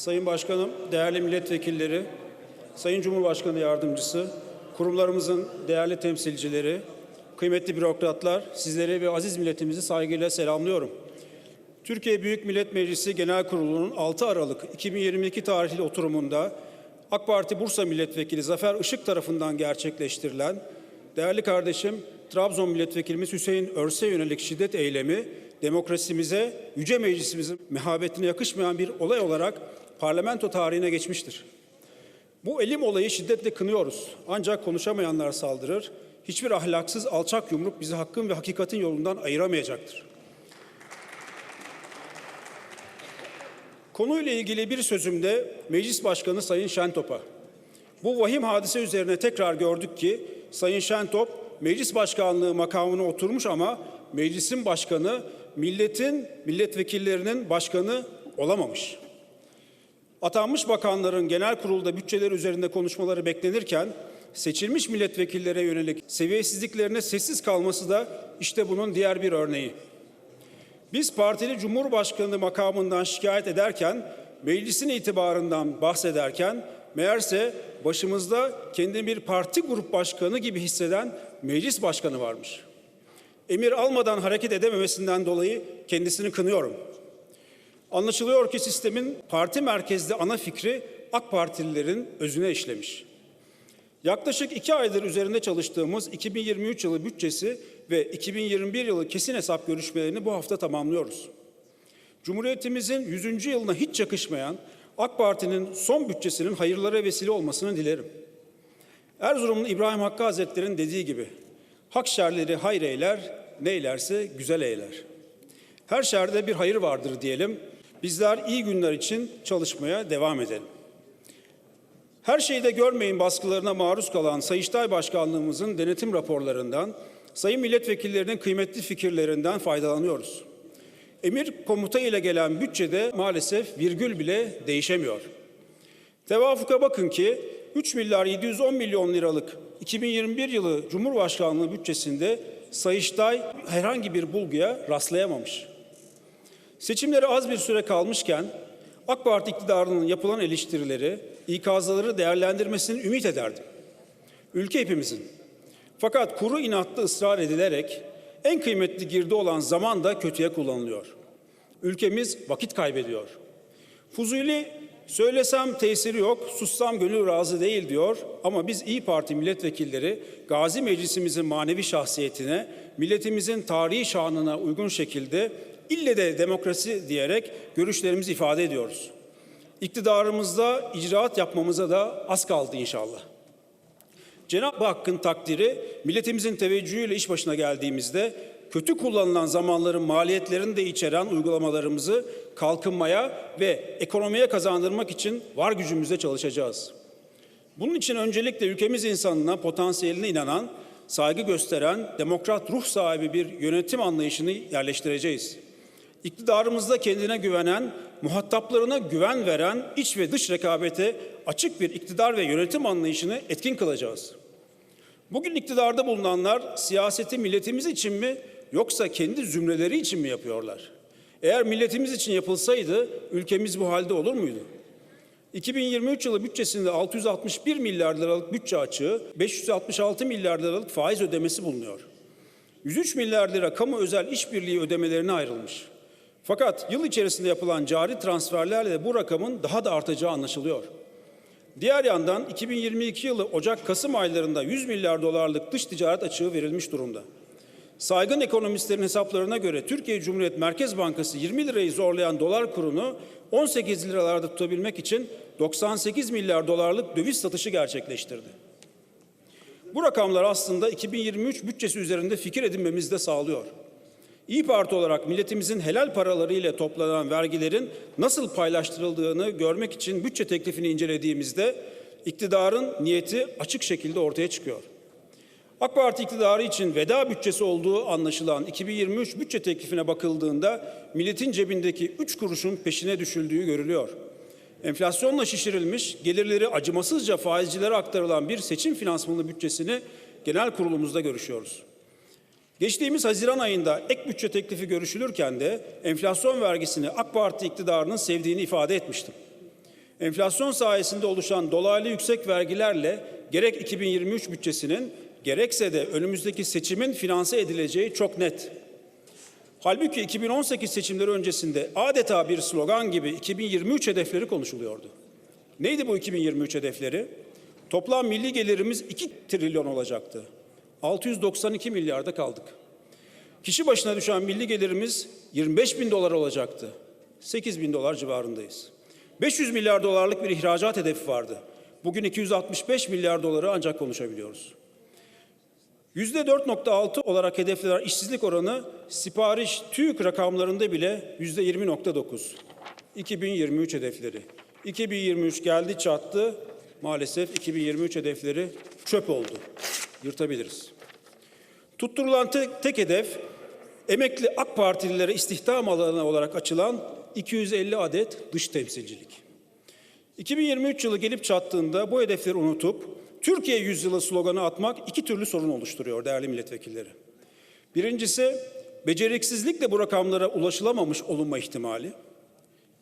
Sayın Başkanım, değerli milletvekilleri, Sayın Cumhurbaşkanı Yardımcısı, kurumlarımızın değerli temsilcileri, kıymetli bürokratlar, sizleri ve aziz milletimizi saygıyla selamlıyorum. Türkiye Büyük Millet Meclisi Genel Kurulu'nun 6 Aralık 2022 tarihli oturumunda AK Parti Bursa Milletvekili Zafer Işık tarafından gerçekleştirilen değerli kardeşim Trabzon Milletvekilimiz Hüseyin Örse yönelik şiddet eylemi demokrasimize, yüce meclisimizin mehabetine yakışmayan bir olay olarak parlamento tarihine geçmiştir. Bu elim olayı şiddetle kınıyoruz. Ancak konuşamayanlar saldırır. Hiçbir ahlaksız alçak yumruk bizi hakkın ve hakikatin yolundan ayıramayacaktır. Konuyla ilgili bir sözümde Meclis Başkanı Sayın Şentop'a bu vahim hadise üzerine tekrar gördük ki Sayın Şentop meclis başkanlığı makamına oturmuş ama meclisin başkanı milletin milletvekillerinin başkanı olamamış. Atanmış bakanların genel kurulda bütçeler üzerinde konuşmaları beklenirken seçilmiş milletvekillere yönelik seviyesizliklerine sessiz kalması da işte bunun diğer bir örneği. Biz partili cumhurbaşkanı makamından şikayet ederken, meclisin itibarından bahsederken, meğerse başımızda kendini bir parti grup başkanı gibi hisseden meclis başkanı varmış. Emir almadan hareket edememesinden dolayı kendisini kınıyorum. Anlaşılıyor ki sistemin parti merkezli ana fikri AK Partililerin özüne işlemiş. Yaklaşık iki aydır üzerinde çalıştığımız 2023 yılı bütçesi ve 2021 yılı kesin hesap görüşmelerini bu hafta tamamlıyoruz. Cumhuriyetimizin 100. yılına hiç yakışmayan AK Parti'nin son bütçesinin hayırlara vesile olmasını dilerim. Erzurumlu İbrahim Hakkı Hazretleri'nin dediği gibi, hak şerleri hayır eyler, neylerse güzel eyler. Her şerde bir hayır vardır diyelim. Bizler iyi günler için çalışmaya devam edelim. Her şeyde görmeyin baskılarına maruz kalan Sayıştay Başkanlığımızın denetim raporlarından, sayın milletvekillerinin kıymetli fikirlerinden faydalanıyoruz. Emir komuta ile gelen bütçede maalesef virgül bile değişemiyor. Tevafuka bakın ki 3 milyar 710 milyon liralık 2021 yılı Cumhurbaşkanlığı bütçesinde Sayıştay herhangi bir bulguya rastlayamamış. Seçimlere az bir süre kalmışken AK Parti iktidarının yapılan eleştirileri, ikazları değerlendirmesini ümit ederdim. Ülke hepimizin. Fakat kuru inatlı ısrar edilerek en kıymetli girdi olan zaman da kötüye kullanılıyor. Ülkemiz vakit kaybediyor. Fuzuli söylesem tesiri yok, sussam gönül razı değil diyor ama biz İyi Parti milletvekilleri Gazi Meclisimizin manevi şahsiyetine, milletimizin tarihi şanına uygun şekilde ille de demokrasi diyerek görüşlerimizi ifade ediyoruz. İktidarımızda icraat yapmamıza da az kaldı inşallah. Cenab-ı Hakk'ın takdiri milletimizin teveccühüyle iş başına geldiğimizde kötü kullanılan zamanların maliyetlerini de içeren uygulamalarımızı kalkınmaya ve ekonomiye kazandırmak için var gücümüzle çalışacağız. Bunun için öncelikle ülkemiz insanına potansiyeline inanan, saygı gösteren, demokrat ruh sahibi bir yönetim anlayışını yerleştireceğiz. İktidarımızda kendine güvenen, muhataplarına güven veren, iç ve dış rekabete açık bir iktidar ve yönetim anlayışını etkin kılacağız. Bugün iktidarda bulunanlar siyaseti milletimiz için mi yoksa kendi zümreleri için mi yapıyorlar? Eğer milletimiz için yapılsaydı ülkemiz bu halde olur muydu? 2023 yılı bütçesinde 661 milyar liralık bütçe açığı, 566 milyar liralık faiz ödemesi bulunuyor. 103 milyar lira kamu özel işbirliği ödemelerine ayrılmış. Fakat yıl içerisinde yapılan cari transferlerle bu rakamın daha da artacağı anlaşılıyor. Diğer yandan 2022 yılı Ocak-Kasım aylarında 100 milyar dolarlık dış ticaret açığı verilmiş durumda. Saygın ekonomistlerin hesaplarına göre Türkiye Cumhuriyet Merkez Bankası 20 lirayı zorlayan dolar kurunu 18 liralarda tutabilmek için 98 milyar dolarlık döviz satışı gerçekleştirdi. Bu rakamlar aslında 2023 bütçesi üzerinde fikir edinmemizi de sağlıyor. İyi Parti olarak milletimizin helal paraları ile toplanan vergilerin nasıl paylaştırıldığını görmek için bütçe teklifini incelediğimizde iktidarın niyeti açık şekilde ortaya çıkıyor. AK Parti iktidarı için veda bütçesi olduğu anlaşılan 2023 bütçe teklifine bakıldığında milletin cebindeki 3 kuruşun peşine düşüldüğü görülüyor. Enflasyonla şişirilmiş, gelirleri acımasızca faizcilere aktarılan bir seçim finansmanı bütçesini genel kurulumuzda görüşüyoruz. Geçtiğimiz Haziran ayında ek bütçe teklifi görüşülürken de enflasyon vergisini AK Parti iktidarının sevdiğini ifade etmiştim. Enflasyon sayesinde oluşan dolaylı yüksek vergilerle gerek 2023 bütçesinin gerekse de önümüzdeki seçimin finanse edileceği çok net. Halbuki 2018 seçimleri öncesinde adeta bir slogan gibi 2023 hedefleri konuşuluyordu. Neydi bu 2023 hedefleri? Toplam milli gelirimiz 2 trilyon olacaktı. 692 milyarda kaldık. Kişi başına düşen milli gelirimiz 25 bin dolar olacaktı. 8 bin dolar civarındayız. 500 milyar dolarlık bir ihracat hedefi vardı. Bugün 265 milyar doları ancak konuşabiliyoruz. %4.6 olarak hedeflenen işsizlik oranı sipariş TÜİK rakamlarında bile %20.9. 2023 hedefleri. 2023 geldi çattı. Maalesef 2023 hedefleri çöp oldu. Yırtabiliriz. Tutturulan tek, tek hedef emekli AK Partililere istihdam alanı olarak açılan 250 adet dış temsilcilik. 2023 yılı gelip çattığında bu hedefleri unutup Türkiye yüzyılı sloganı atmak iki türlü sorun oluşturuyor değerli milletvekilleri. Birincisi beceriksizlikle bu rakamlara ulaşılamamış olunma ihtimali.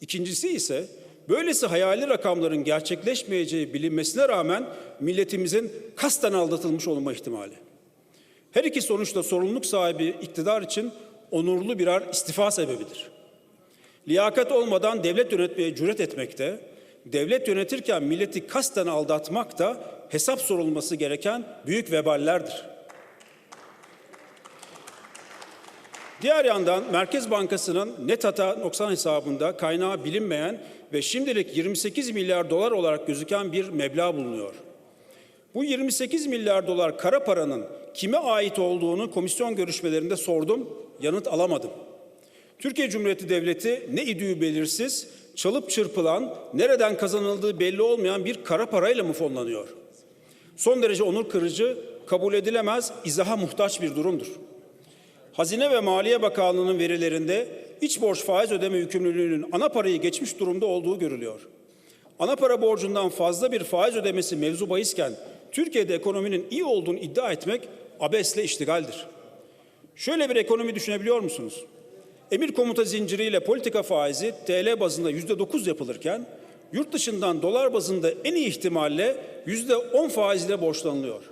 İkincisi ise böylesi hayali rakamların gerçekleşmeyeceği bilinmesine rağmen milletimizin kasten aldatılmış olma ihtimali. Her iki sonuçta sorumluluk sahibi iktidar için onurlu birer istifa sebebidir. Liyakat olmadan devlet yönetmeye cüret etmekte, devlet yönetirken milleti kasten aldatmak da hesap sorulması gereken büyük veballerdir. Diğer yandan Merkez Bankası'nın net hata noksan hesabında kaynağı bilinmeyen ve şimdilik 28 milyar dolar olarak gözüken bir meblağ bulunuyor. Bu 28 milyar dolar kara paranın kime ait olduğunu komisyon görüşmelerinde sordum, yanıt alamadım. Türkiye Cumhuriyeti Devleti ne idüğü belirsiz, çalıp çırpılan, nereden kazanıldığı belli olmayan bir kara parayla mı fonlanıyor? Son derece onur kırıcı, kabul edilemez, izaha muhtaç bir durumdur. Hazine ve Maliye Bakanlığı'nın verilerinde iç borç faiz ödeme yükümlülüğünün ana parayı geçmiş durumda olduğu görülüyor. Ana para borcundan fazla bir faiz ödemesi mevzu bahisken Türkiye'de ekonominin iyi olduğunu iddia etmek abesle iştigaldir. Şöyle bir ekonomi düşünebiliyor musunuz? Emir komuta zinciriyle politika faizi TL bazında yüzde dokuz yapılırken yurt dışından dolar bazında en iyi ihtimalle yüzde on faizle borçlanılıyor.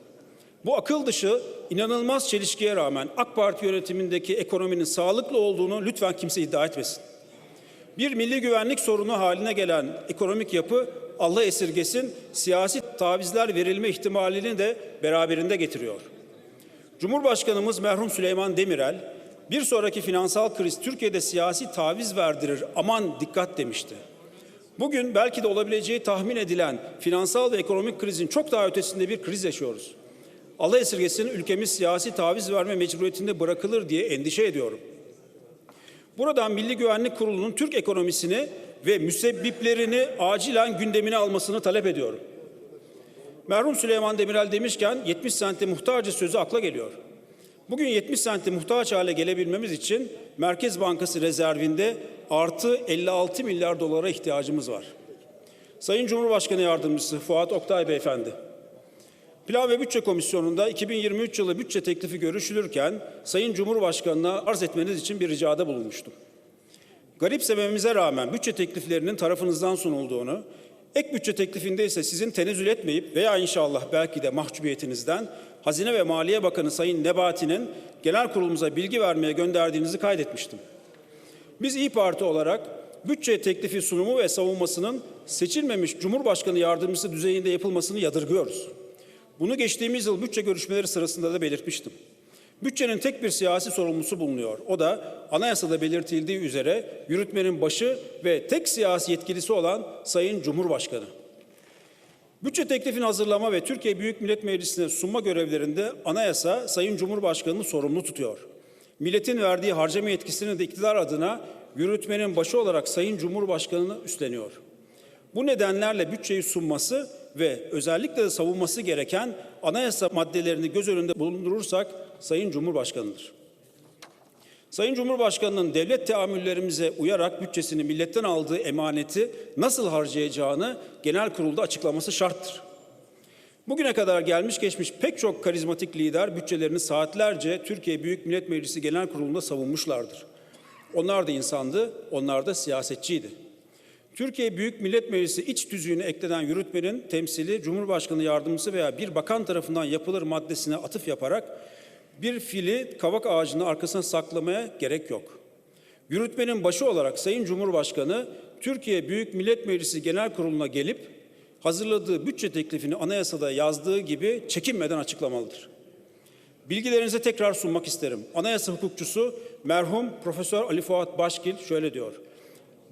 Bu akıl dışı inanılmaz çelişkiye rağmen AK Parti yönetimindeki ekonominin sağlıklı olduğunu lütfen kimse iddia etmesin. Bir milli güvenlik sorunu haline gelen ekonomik yapı Allah esirgesin siyasi tavizler verilme ihtimalini de beraberinde getiriyor. Cumhurbaşkanımız merhum Süleyman Demirel bir sonraki finansal kriz Türkiye'de siyasi taviz verdirir aman dikkat demişti. Bugün belki de olabileceği tahmin edilen finansal ve ekonomik krizin çok daha ötesinde bir kriz yaşıyoruz. Allah esirgesin ülkemiz siyasi taviz verme mecburiyetinde bırakılır diye endişe ediyorum. Buradan Milli Güvenlik Kurulu'nun Türk ekonomisini ve müsebbiplerini acilen gündemine almasını talep ediyorum. Merhum Süleyman Demirel demişken 70 sente muhtacı sözü akla geliyor. Bugün 70 sente muhtaç hale gelebilmemiz için Merkez Bankası rezervinde artı 56 milyar dolara ihtiyacımız var. Sayın Cumhurbaşkanı Yardımcısı Fuat Oktay Beyefendi, Plan ve Bütçe Komisyonu'nda 2023 yılı bütçe teklifi görüşülürken Sayın Cumhurbaşkanı'na arz etmeniz için bir ricada bulunmuştum. Garip sebebimize rağmen bütçe tekliflerinin tarafınızdan sunulduğunu, ek bütçe teklifinde ise sizin tenezzül etmeyip veya inşallah belki de mahcubiyetinizden Hazine ve Maliye Bakanı Sayın Nebati'nin genel kurulumuza bilgi vermeye gönderdiğinizi kaydetmiştim. Biz İyi Parti olarak bütçe teklifi sunumu ve savunmasının seçilmemiş Cumhurbaşkanı yardımcısı düzeyinde yapılmasını yadırgıyoruz. Bunu geçtiğimiz yıl bütçe görüşmeleri sırasında da belirtmiştim. Bütçenin tek bir siyasi sorumlusu bulunuyor. O da anayasada belirtildiği üzere yürütmenin başı ve tek siyasi yetkilisi olan Sayın Cumhurbaşkanı. Bütçe teklifini hazırlama ve Türkiye Büyük Millet Meclisi'ne sunma görevlerinde anayasa Sayın Cumhurbaşkanı'nı sorumlu tutuyor. Milletin verdiği harcama yetkisini de iktidar adına yürütmenin başı olarak Sayın Cumhurbaşkanı'nı üstleniyor. Bu nedenlerle bütçeyi sunması ve özellikle de savunması gereken anayasa maddelerini göz önünde bulundurursak Sayın Cumhurbaşkanı'dır. Sayın Cumhurbaşkanı'nın devlet teamüllerimize uyarak bütçesini milletten aldığı emaneti nasıl harcayacağını genel kurulda açıklaması şarttır. Bugüne kadar gelmiş geçmiş pek çok karizmatik lider bütçelerini saatlerce Türkiye Büyük Millet Meclisi Genel Kurulu'nda savunmuşlardır. Onlar da insandı, onlar da siyasetçiydi. Türkiye Büyük Millet Meclisi iç tüzüğüne eklenen yürütmenin temsili Cumhurbaşkanı yardımcısı veya bir bakan tarafından yapılır maddesine atıf yaparak bir fili kavak ağacının arkasına saklamaya gerek yok. Yürütmenin başı olarak Sayın Cumhurbaşkanı Türkiye Büyük Millet Meclisi Genel Kurulu'na gelip hazırladığı bütçe teklifini anayasada yazdığı gibi çekinmeden açıklamalıdır. Bilgilerinize tekrar sunmak isterim. Anayasa hukukçusu merhum Profesör Ali Fuat Başkil şöyle diyor.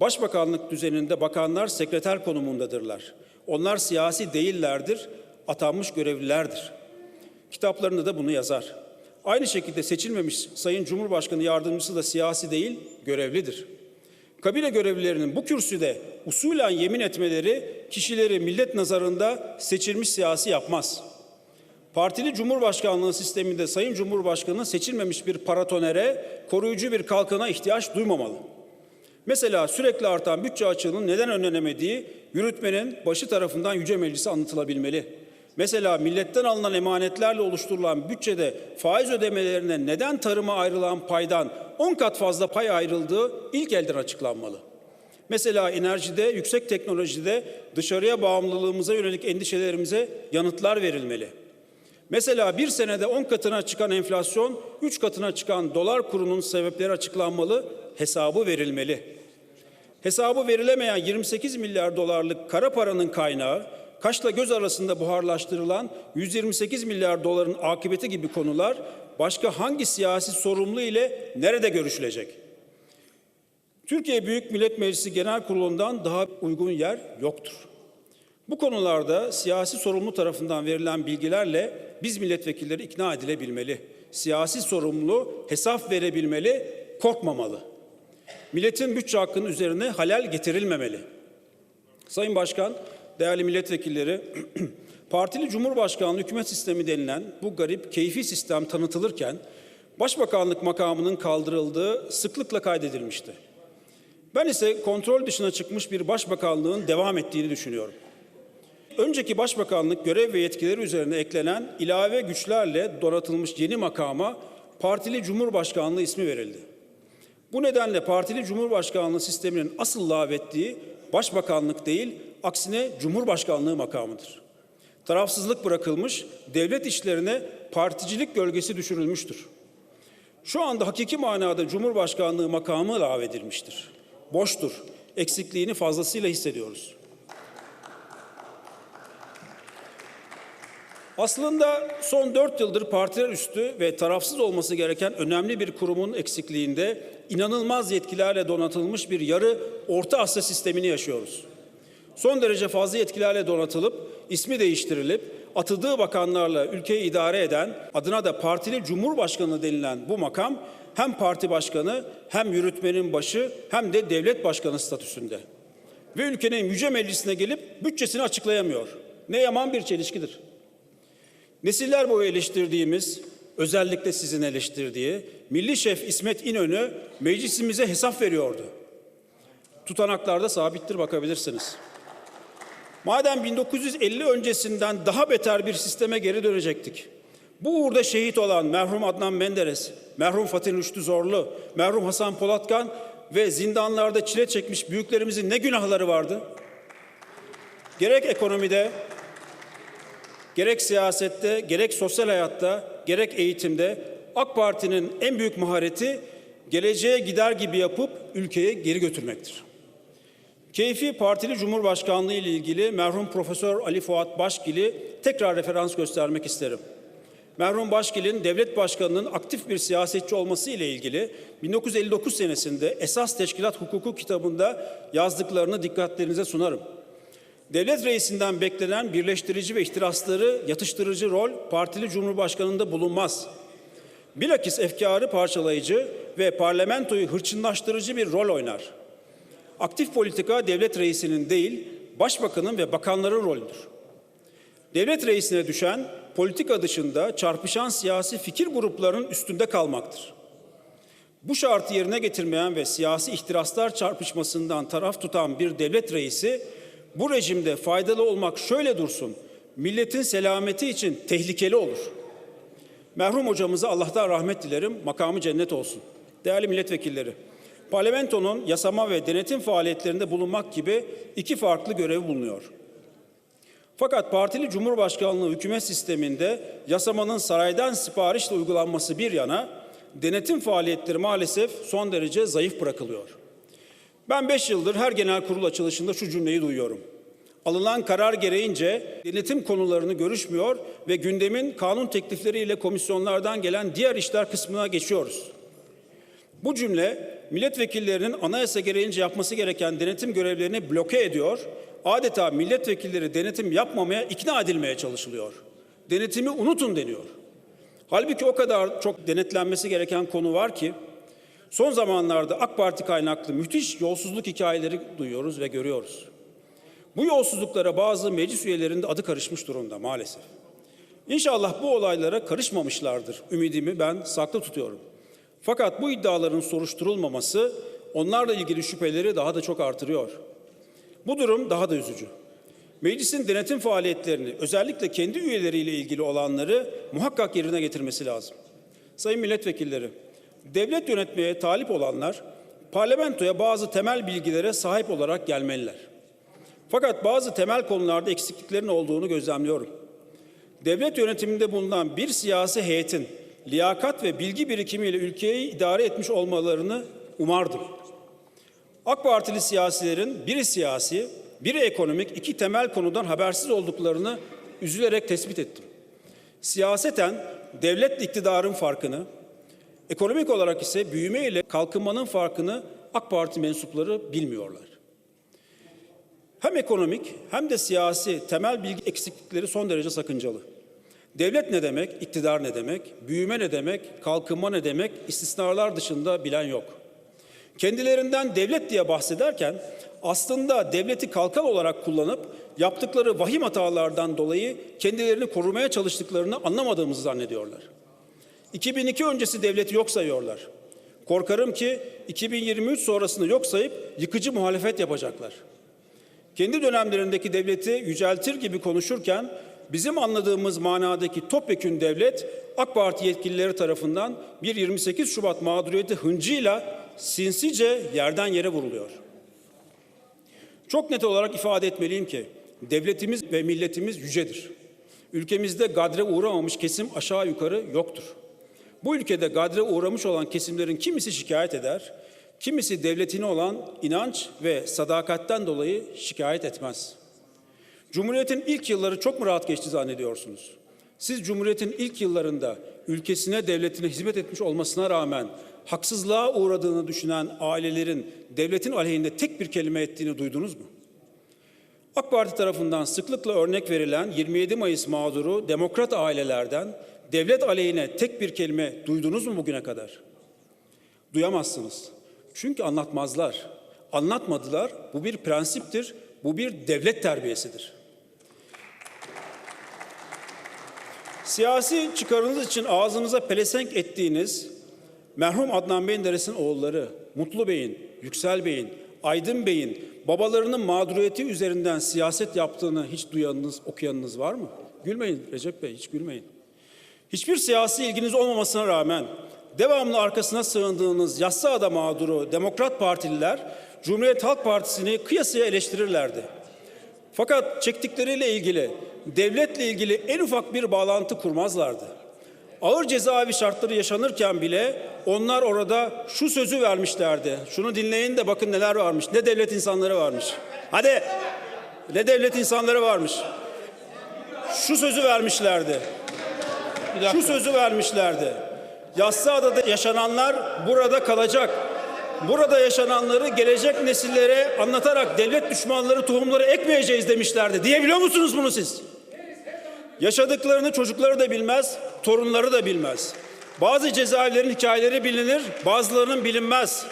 Başbakanlık düzeninde bakanlar sekreter konumundadırlar. Onlar siyasi değillerdir, atanmış görevlilerdir. Kitaplarında da bunu yazar. Aynı şekilde seçilmemiş Sayın Cumhurbaşkanı yardımcısı da siyasi değil, görevlidir. Kabine görevlilerinin bu kürsüde usulen yemin etmeleri kişileri millet nazarında seçilmiş siyasi yapmaz. Partili Cumhurbaşkanlığı sisteminde Sayın Cumhurbaşkanı seçilmemiş bir paratonere, koruyucu bir kalkana ihtiyaç duymamalı. Mesela sürekli artan bütçe açığının neden önlenemediği yürütmenin başı tarafından Yüce Meclisi anlatılabilmeli. Mesela milletten alınan emanetlerle oluşturulan bütçede faiz ödemelerine neden tarıma ayrılan paydan 10 kat fazla pay ayrıldığı ilk elden açıklanmalı. Mesela enerjide, yüksek teknolojide dışarıya bağımlılığımıza yönelik endişelerimize yanıtlar verilmeli. Mesela bir senede 10 katına çıkan enflasyon, 3 katına çıkan dolar kurunun sebepleri açıklanmalı, hesabı verilmeli. Hesabı verilemeyen 28 milyar dolarlık kara paranın kaynağı, Kaş'la göz arasında buharlaştırılan 128 milyar doların akıbeti gibi konular başka hangi siyasi sorumlu ile nerede görüşülecek? Türkiye Büyük Millet Meclisi Genel Kurulu'ndan daha uygun yer yoktur. Bu konularda siyasi sorumlu tarafından verilen bilgilerle biz milletvekilleri ikna edilebilmeli. Siyasi sorumlu hesap verebilmeli, korkmamalı. Milletin bütçe hakkının üzerine halel getirilmemeli. Sayın Başkan, değerli milletvekilleri, partili cumhurbaşkanlığı hükümet sistemi denilen bu garip keyfi sistem tanıtılırken başbakanlık makamının kaldırıldığı sıklıkla kaydedilmişti. Ben ise kontrol dışına çıkmış bir başbakanlığın devam ettiğini düşünüyorum. Önceki başbakanlık görev ve yetkileri üzerine eklenen ilave güçlerle donatılmış yeni makama partili cumhurbaşkanlığı ismi verildi. Bu nedenle partili cumhurbaşkanlığı sisteminin asıl lağvettiği başbakanlık değil, aksine cumhurbaşkanlığı makamıdır. Tarafsızlık bırakılmış, devlet işlerine particilik gölgesi düşürülmüştür. Şu anda hakiki manada cumhurbaşkanlığı makamı lağvedilmiştir. Boştur, eksikliğini fazlasıyla hissediyoruz. Aslında son dört yıldır partiler üstü ve tarafsız olması gereken önemli bir kurumun eksikliğinde inanılmaz yetkilerle donatılmış bir yarı Orta Asya sistemini yaşıyoruz. Son derece fazla yetkilerle donatılıp ismi değiştirilip atadığı bakanlarla ülkeyi idare eden adına da partili cumhurbaşkanı denilen bu makam hem parti başkanı hem yürütmenin başı hem de devlet başkanı statüsünde. Ve ülkenin yüce meclisine gelip bütçesini açıklayamıyor. Ne yaman bir çelişkidir. Nesiller boyu eleştirdiğimiz, özellikle sizin eleştirdiği Milli Şef İsmet İnönü meclisimize hesap veriyordu. Tutanaklarda sabittir bakabilirsiniz. Madem 1950 öncesinden daha beter bir sisteme geri dönecektik. Bu uğurda şehit olan merhum Adnan Menderes, merhum Fatih Rüştü Zorlu, merhum Hasan Polatkan ve zindanlarda çile çekmiş büyüklerimizin ne günahları vardı? Gerek ekonomide, gerek siyasette, gerek sosyal hayatta, gerek eğitimde AK Parti'nin en büyük mahareti geleceğe gider gibi yapıp ülkeyi geri götürmektir. Keyfi Partili Cumhurbaşkanlığı ile ilgili merhum Profesör Ali Fuat Başgil'i tekrar referans göstermek isterim. Merhum Başgil'in devlet başkanının aktif bir siyasetçi olması ile ilgili 1959 senesinde Esas Teşkilat Hukuku kitabında yazdıklarını dikkatlerinize sunarım. Devlet reisinden beklenen birleştirici ve ihtirasları yatıştırıcı rol partili cumhurbaşkanında bulunmaz. Bilakis efkarı parçalayıcı ve parlamentoyu hırçınlaştırıcı bir rol oynar. Aktif politika devlet reisinin değil, başbakanın ve bakanların rolüdür. Devlet reisine düşen politika dışında çarpışan siyasi fikir gruplarının üstünde kalmaktır. Bu şartı yerine getirmeyen ve siyasi ihtiraslar çarpışmasından taraf tutan bir devlet reisi bu rejimde faydalı olmak şöyle dursun, milletin selameti için tehlikeli olur. Merhum hocamıza Allah'tan rahmet dilerim, makamı cennet olsun. Değerli milletvekilleri, Parlamentonun yasama ve denetim faaliyetlerinde bulunmak gibi iki farklı görevi bulunuyor. Fakat partili cumhurbaşkanlığı hükümet sisteminde yasamanın saraydan siparişle uygulanması bir yana denetim faaliyetleri maalesef son derece zayıf bırakılıyor. Ben 5 yıldır her genel kurul açılışında şu cümleyi duyuyorum. Alınan karar gereğince denetim konularını görüşmüyor ve gündemin kanun teklifleriyle komisyonlardan gelen diğer işler kısmına geçiyoruz. Bu cümle milletvekillerinin anayasa gereğince yapması gereken denetim görevlerini bloke ediyor. Adeta milletvekilleri denetim yapmamaya ikna edilmeye çalışılıyor. Denetimi unutun deniyor. Halbuki o kadar çok denetlenmesi gereken konu var ki son zamanlarda AK Parti kaynaklı müthiş yolsuzluk hikayeleri duyuyoruz ve görüyoruz. Bu yolsuzluklara bazı meclis üyelerinin de adı karışmış durumda maalesef. İnşallah bu olaylara karışmamışlardır ümidimi ben saklı tutuyorum. Fakat bu iddiaların soruşturulmaması onlarla ilgili şüpheleri daha da çok artırıyor. Bu durum daha da üzücü. Meclisin denetim faaliyetlerini özellikle kendi üyeleriyle ilgili olanları muhakkak yerine getirmesi lazım. Sayın milletvekilleri, devlet yönetmeye talip olanlar parlamentoya bazı temel bilgilere sahip olarak gelmeliler. Fakat bazı temel konularda eksikliklerin olduğunu gözlemliyorum. Devlet yönetiminde bulunan bir siyasi heyetin liyakat ve bilgi birikimiyle ülkeyi idare etmiş olmalarını umardım. AK Partili siyasilerin biri siyasi, biri ekonomik iki temel konudan habersiz olduklarını üzülerek tespit ettim. Siyaseten devletle iktidarın farkını, ekonomik olarak ise büyüme ile kalkınmanın farkını AK Parti mensupları bilmiyorlar. Hem ekonomik hem de siyasi temel bilgi eksiklikleri son derece sakıncalı. Devlet ne demek, iktidar ne demek, büyüme ne demek, kalkınma ne demek istisnalar dışında bilen yok. Kendilerinden devlet diye bahsederken aslında devleti kalkan olarak kullanıp yaptıkları vahim hatalardan dolayı kendilerini korumaya çalıştıklarını anlamadığımızı zannediyorlar. 2002 öncesi devleti yok sayıyorlar. Korkarım ki 2023 sonrasını yok sayıp yıkıcı muhalefet yapacaklar. Kendi dönemlerindeki devleti yüceltir gibi konuşurken bizim anladığımız manadaki topyekün devlet AK Parti yetkilileri tarafından bir 28 Şubat mağduriyeti hıncıyla sinsice yerden yere vuruluyor. Çok net olarak ifade etmeliyim ki devletimiz ve milletimiz yücedir. Ülkemizde gadre uğramamış kesim aşağı yukarı yoktur. Bu ülkede gadre uğramış olan kesimlerin kimisi şikayet eder, kimisi devletine olan inanç ve sadakatten dolayı şikayet etmez. Cumhuriyetin ilk yılları çok mu rahat geçti zannediyorsunuz? Siz Cumhuriyet'in ilk yıllarında ülkesine, devletine hizmet etmiş olmasına rağmen haksızlığa uğradığını düşünen ailelerin devletin aleyhinde tek bir kelime ettiğini duydunuz mu? AK Parti tarafından sıklıkla örnek verilen 27 Mayıs mağduru demokrat ailelerden devlet aleyhine tek bir kelime duydunuz mu bugüne kadar? Duyamazsınız. Çünkü anlatmazlar. Anlatmadılar. Bu bir prensiptir. Bu bir devlet terbiyesidir. Siyasi çıkarınız için ağzınıza pelesenk ettiğiniz merhum Adnan Menderes'in oğulları Mutlu Bey'in, Yüksel Bey'in, Aydın Bey'in babalarının mağduriyeti üzerinden siyaset yaptığını hiç duyanınız, okuyanınız var mı? Gülmeyin Recep Bey, hiç gülmeyin. Hiçbir siyasi ilginiz olmamasına rağmen devamlı arkasına sığındığınız Yassıada mağduru Demokrat Partililer Cumhuriyet Halk Partisi'ni kıyasıya eleştirirlerdi. Fakat çektikleriyle ilgili, devletle ilgili en ufak bir bağlantı kurmazlardı. Ağır cezaevi şartları yaşanırken bile onlar orada şu sözü vermişlerdi. Şunu dinleyin de bakın neler varmış. Ne devlet insanları varmış. Hadi ne devlet insanları varmış. Şu sözü vermişlerdi. Şu sözü vermişlerdi. Yassıada'da yaşananlar burada kalacak. Burada yaşananları gelecek nesillere anlatarak devlet düşmanları tohumları ekmeyeceğiz demişlerdi. Diyebiliyor musunuz bunu siz? Yaşadıklarını çocukları da bilmez, torunları da bilmez. Bazı cezaevlerin hikayeleri bilinir, bazılarının bilinmez.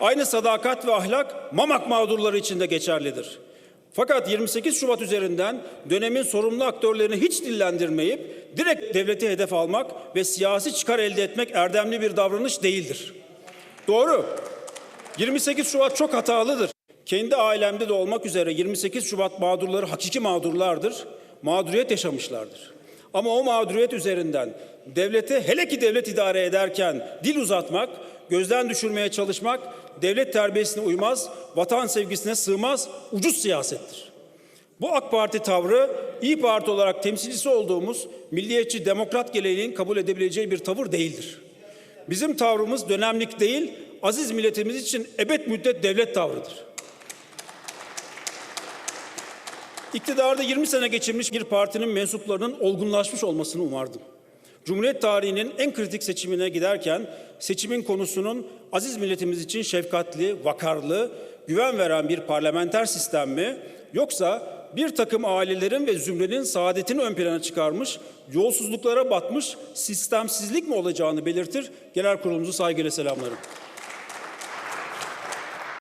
Aynı sadakat ve ahlak Mamak mağdurları için de geçerlidir. Fakat 28 Şubat üzerinden dönemin sorumlu aktörlerini hiç dillendirmeyip direkt devleti hedef almak ve siyasi çıkar elde etmek erdemli bir davranış değildir. Doğru. 28 Şubat çok hatalıdır. Kendi ailemde de olmak üzere 28 Şubat mağdurları hakiki mağdurlardır. Mağduriyet yaşamışlardır. Ama o mağduriyet üzerinden devlete hele ki devlet idare ederken dil uzatmak, gözden düşürmeye çalışmak devlet terbiyesine uymaz, vatan sevgisine sığmaz, ucuz siyasettir. Bu AK Parti tavrı İyi Parti olarak temsilcisi olduğumuz milliyetçi demokrat geleneğin kabul edebileceği bir tavır değildir. Bizim tavrımız dönemlik değil, aziz milletimiz için ebed müddet devlet tavrıdır. İktidarda 20 sene geçirmiş bir partinin mensuplarının olgunlaşmış olmasını umardım. Cumhuriyet tarihinin en kritik seçimine giderken seçimin konusunun aziz milletimiz için şefkatli, vakarlı, güven veren bir parlamenter sistem mi yoksa bir takım ailelerin ve zümrenin saadetini ön plana çıkarmış, yolsuzluklara batmış sistemsizlik mi olacağını belirtir. Genel kurulumuzu saygıyla selamlarım.